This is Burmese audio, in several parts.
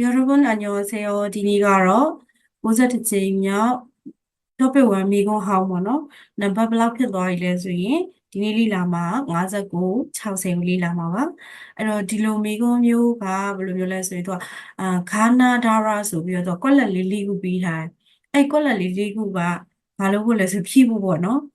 여러분 안녕하세요. 디니가러 모자 듣지မြောက် topic 1မိကုန်းဟောင်းပေါ့နော်နံပါတ်ဘယ်လောက်ဖြစ်သွားပြီလဲဆိုရင်ဒီနေ့လေ့လာမှာ59 60ကိုလေ့လာမှာပါအဲ့တော့ဒီလိုမိကုန်းမျိုးကဘယ်လိုမျိုးလဲဆိုရင်သူကအာခါနာဒါရာဆိုပြီးတော့ကွက်လက်လေးလေးခုပြီးထားတယ်အဲ့ကွက်လက်လေးလေးခုကဘာလို့ဖို့လဲဆိုဖြည့်ဖို့ပေါ့နော်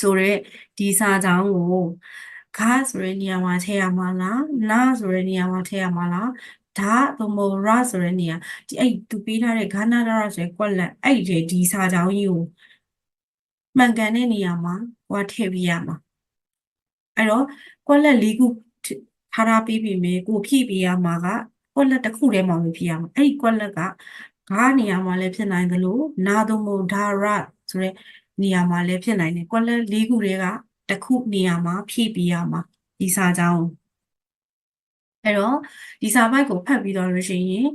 ဆိုတော့ဒီစာကြောင်းကိုခါဆိုတဲ့နေရာမှာထည့်ရမှာလားနာဆိုတဲ့နေရာမှာထည့်ရမှာလားဒါသို့မဟုတ်ရဆိုတဲ့နေရာဒီအဲ့သူပေးထားတဲ့ဂါနာဒါရဆိုတဲ့ကွက်လက်အဲ့ဒီဒီစာကြောင်းကြီးကိုမှန်ကန်တဲ့နေရာမှာဟိုထည့်ပြရမှာအဲ့တော့ကွက်လက်၄ခုထားထားပြီးပြီမေကိုဖြည့်ပြရမှာကကွက်လက်တစ်ခုတည်းမှမဖြည့်ရမှာအဲ့ဒီကွက်လက်ကဂါနေရာမှာလည်းဖြစ်နိုင်သလိုနာသို့မဟုတ်ဒါရဆိုတဲ့ နေရာမှာလည်းဖြစ်နိုင်တယ်ကွက်လက်၄ခုတွေကတစ်ခုနေရာမှာဖြည့်ပြရမှာဒီစာကြောင်းအဲ့တော့ဒီစာပိုက်ကိုဖတ်ပြီးတော့လို့ရှိရင်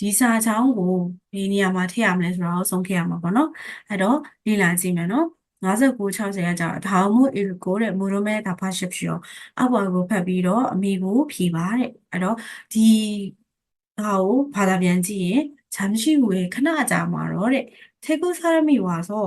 ဒီစာကြောင်းကိုဒီနေရာမှာထည့်ရမလဲဆိုတော့ဆုံးခဲ့ရမှာပေါ့နော်အဲ့တော့လေ့လာကြည့်မယ်နော်59 60ရကြတော့ဒါမှမဟုတ် irgo တဲ့မိုရိုမဲဒါဖာရှစ်ဖြစ်ရောအပေါ်ကိုဖတ်ပြီးတော့အမိကိုဖြေပါတဲ့အဲ့တော့ဒီဒါကိုဘာသာပြန်ကြည့်ရင်ချမ်းရှိဘူးလေခဏကြာမှာတော့တဲ့ထေကုစာရမိဝါဆို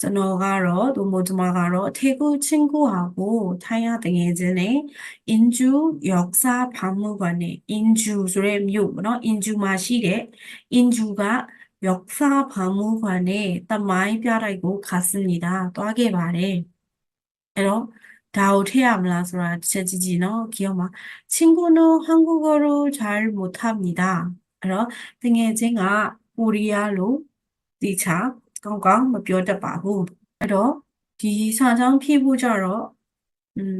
ကျွန်တော်ကတော့သူမို့ကျွန်မကတော့태국 친구하고 타야 등해진의 인주 역사 박물관에 인주 ဆိုတဲ့မြို့ပေါ့နော် 인주 မှာရှိတဲ့ 인주가 역사 박물관에 သမိုင်းပြတိုက်ကို 갔습니다. သွားခဲ့ပါတယ်အဲ့တော့ဒါကိုထည့်ရမလားဆိုတာတစ်ချက်ကြည့်ကြည့်နော်기억 마 친구는 한국어를 잘 못합니다. အဲ့တော့တကယ်ချင်းကကိုရီးယားလိုတိချာ ကောင်းကောင်းမပြောတတ်ပါဘူးအဲ့တော့ဒီစာကြောင်းဖြည့်ဖို့ကြတော့อืม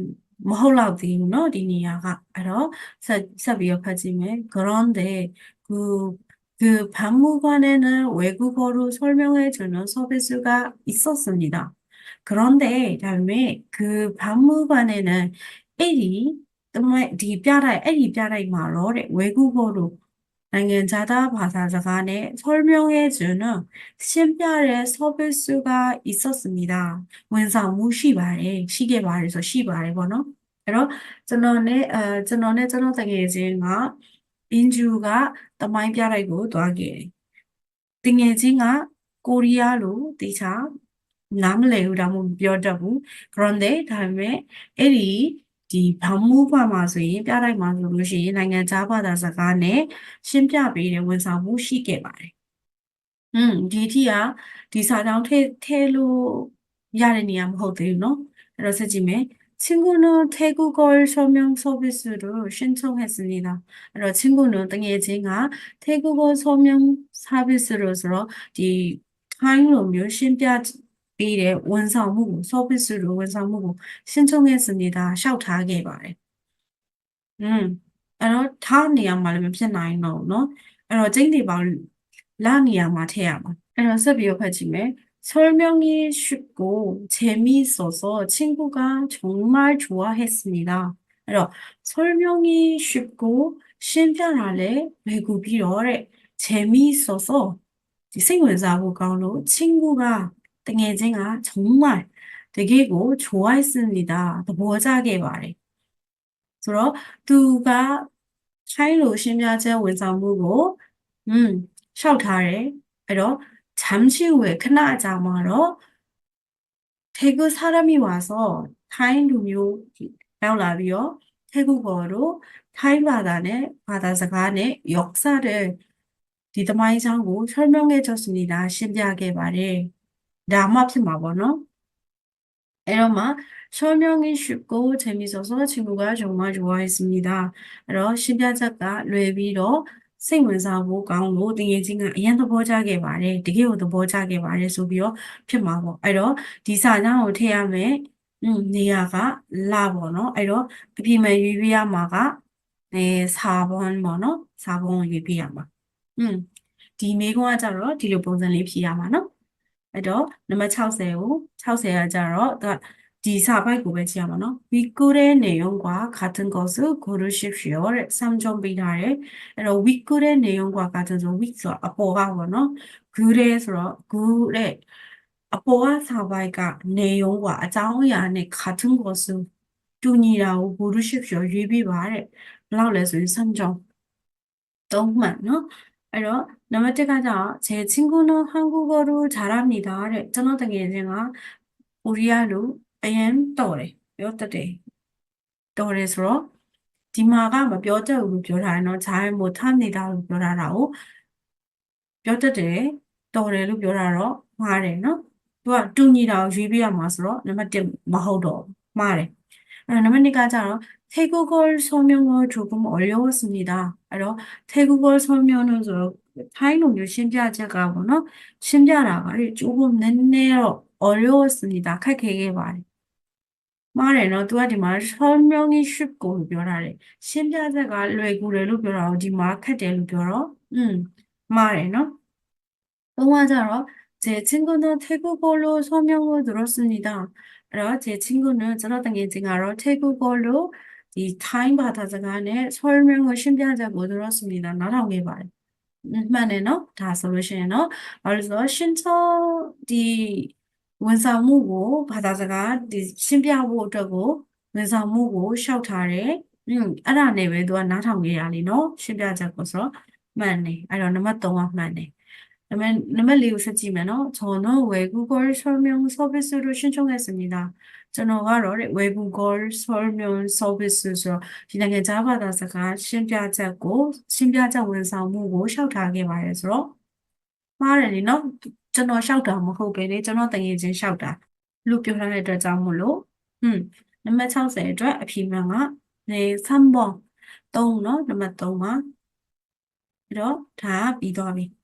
မဟုတ်တော့သေးဘူးเนาะဒီနေရာကအဲ့တော့ဆက်ဆက်ပြီးတော့ဖတ်ကြည့်မယ်그런데 그 그 박물관에는 외국어로 설명해 주는 서비스가 있었습니다. 그런데 다음에 그 박물관에는 အဲ့ဒီတမဒီပြတိုက်အဲ့ဒီပြတိုက်မှာတော့တဲ့ 외국어로 နိုင်ငံခြားသားဘာသာစကားနဲ့ 설명해 주는 ရှင်းပြတဲ့ 서비스가 있었습니다. ဝန်ဆောင်မှုရှိပါတယ်ရှိခဲ့ပါတယ်ဆိုရှိပါတယ်ပေါ့နော်အဲ့တော့ကျွန်တော်နဲ့အဲကျွန်တော်နဲ့ကျွန်တော်တကယ်ချင်းကအင်ဂျူကတမိုင်းပြတိုက်ကိုသွားခဲ့တယ်တကယ်ချင်းကကိုရီးယားလိုတေချာနားမလည်ဘူးဒါမှမပြောတတ်ဘူး 그런데 ဒါပေမဲ့အဲ့ဒီ ဒီဘောင်မူဘမှာဆိုရင်ပြတိုက်မှာဆိုလို့ရှိရင်နိုင်ငံခြားဘာသာစကားနဲ့ရှင်းပြပေးတဲ့ဝန်ဆောင်မှုရှိခဲ့ပါတယ်။อืมဒီထီကဒီစာကြောင်းထဲထဲလို့ရတဲ့နေရာမဟုတ်သေးဘူးเนาะအဲ့တော့ဆက်ကြည့်မယ်။ 친구는 태국어 설명 서비스를 신청했습니다. အဲ့တော့ 친구는 တကယ်ချင်းက 태국어 설명 서비스로 ဆိုတော့ဒီထိုင်းလိုမျိုးရှင်း ပြပေးတဲ့ဝန်ဆောင်မှုကို 서비스로 ဝန်ဆောင်မှုကို 신청했습니다. လျှောက်ထားခဲ့ပါတယ်။อืมအဲ့တော့ထားနေရာမှာလည်းမဖြစ်နိုင်တော့ဘူးเนาะအဲ့တော့ကျိန်းတွေပေါင်းလာနေရာမှာထည့်ရမှာအဲ့တော့ဆက်ပြီးတော့ဖတ်ကြည့်မယ်설명이 쉽고 재미있어서 친구가 정말 좋아했습니다. အဲ့တော့ 설명이 쉽고 ရှင်းပြတာလည်းလွယ်ကူပြီးတော့တဲ့ 재미있어서 ဒီစိတ်ဝင်စားဖို့ကောင်းလို့ 친구가 땡해쟁아 정말 되게고 뭐 좋아했습니다. 모자게 말해. 그래서 두가 차이로 심야제 원상무고 음, 셜카레. 그래서 잠시 후에 그나자마로 태국 사람이 와서 타인 동료 나올라비요 태국어로 타인 바다의 바다사간의 역사를 디더마이장고 설명해 줬습니다. 신기하게 말해. ဒါမှဖြစ်မှာပေါ့နော်အဲ့တော့မှရှောမြောင်းကြီးရှိကိုထင်ပြီးဆိုတော့ချင်ကူကဂျုံမယူဝိုင်းစမိတာအဲ့တော့ရှင်းပြချက်ကလွယ်ပြီးတော့စိတ်ဝင်စားဖို့ကောင်းလို့တငယ်ချင်းကအရင်သဘောကျခဲ့ပါတယ်တကယ်ကိုသဘောကျခဲ့ပါတယ်ဆိုပြီးတော့ဖြစ်မှာပေါ့အဲ့တော့ဒီစာကြောင်းကိုထည့်ရမယ်อืมနေရာကလပေါ့နော်အဲ့တော့အပြည့်မဲ့ရွေးပြရမှာကအဲစာပွန်ပေါ့နော်စာပွန်ရွေးပြရမှာอืมဒီမိကွန်းကကြတော့ဒီလိုပုံစံလေးဖြေရမှာနော် အဲ့တော့နံပါတ်60ကို60ကကြတော့သူကဒီစာပိုက်ကိုပဲကြည့်ရမှာနော်위꿀의 내용과 같은 것을 고르십시오တဲ့ 3점 ပေးထားတယ်အဲ့တော့ we good တဲ့ 내용과 같은 소 weak ဆိုတာအပေါ်ကပေါ့နော် good တဲ့ဆိုတော့ good တဲ့အပေါ်ကစာပိုက်က 내용과 အကြောင်းအရာနဲ့ 같은 것을 တူညီတာကို 고르십시오 ရွေးပေးပါတဲ့ဘယ်လောက်လဲဆိုရင် 3점 သုံးမှတ်နော်အဲ့တော့ နံပါတ်1ကကြတော့제 친구는 한국어를 잘합니다တဲ့ကျွန်တော်တကယ်ချင်းကကိုရီးယားလိုအရင်တော်တယ်ပြောတတ်တယ်တော်တယ်ဆိုတော့ဒီမှာကမပြောတတ်ဘူးလို့ပြောထားတယ်နော်ဂျာမို့ထနေတာလို့ပြောထားတာကိုပြောတတ်တယ်တော်တယ်လို့ပြောတာတော့မှားတယ်နော်သူကတူညီတာကိုရွေးပြရမှာဆိုတော့နံပါတ်1မဟုတ်တော့ဘူးမှားတယ်အဲ့တော့နံပါတ်2ကကြတော့태국어 설명을 조금 어려웠습니다. အဲ့တော့ 태국어 설명은 ဆိုတော့ ထိုင်းလိုမျိုးရှင်းပြချက်ကပေါ့နော်ရှင်းပြတာကလေ 조금နည်းနည်းတော့ 어려웠습니다. ခက်ခဲခဲ့ပါတယ်မှားတယ်နော် तू ကဒီမှာ 설명이 쉽고 လို့ပြောထားတယ်ရှင်းပြချက်ကလွယ်ကူတယ်လို့ပြောတာကိုဒီမှာခက်တယ်လို့ပြောတော့อืมမှားတယ်နော်သုံးကကြတော့제 친구는 태국어로 설명을 들었습니다. အဲ့တော့제 친구는 ကျွန်တော်တကယ်ချင်းကတော့ 태국어로 이 타임 바다စကားနဲ့ 설명을 신비하자고 들었습니다. နားထောင်ခဲ့ပါတယ်음, မှန်တယ်နော်ဒါဆိုလို့ရှိရင်နော်ဘာလို့လဲဆိုတော့ရှင်ချောဒီဝန်ဆောင်မှုကိုဘာသာစကားဒီရှင်းပြဖို့အတွက်ကိုဝန်ဆောင်မှုကိုရှောက်ထားတယ်။อืมအဲ့ဒါနဲ့ပဲသူကနားထောင်ခဲ့ရလीနော်ရှင်းပြချက်ကိုဆိုတော့မှန်တယ်အဲ့တော့နံပါတ်3ကမှန်တယ်။ နံပါတ်နံပါတ်၄ကိုဆက်ကြည့်မယ်နော်ကျွန်တော်ဝယ် Google Chromium Service Solution ချုပ်ခဲ့စမြင်တာကျွန်တော်ကတော့တဲ့ web google chromium service ဆိုတော့ဒီနိုင်ငံခြားဘာသာစကားရှင်းပြချက်ကိုရှင်းပြချက်ဝန်ဆောင်မှုကိုလျှောက်ထားခဲ့ပါတယ်ဆိုတော့မှားတယ်လေနော်ကျွန်တော်လျှောက်တာမဟုတ်ပဲလေကျွန်တော်တငယ်ချင်းလျှောက်တာလို့ပြောထားတဲ့အတွက်ကြောင့်မို့လို့ဟွန်းနံပါတ်60အတွက်အဖြေမှန်ကနေ3ပေါ့3เนาะနံပါတ်3ပါအဲ့တော့ဒါပြီးသွားပြီ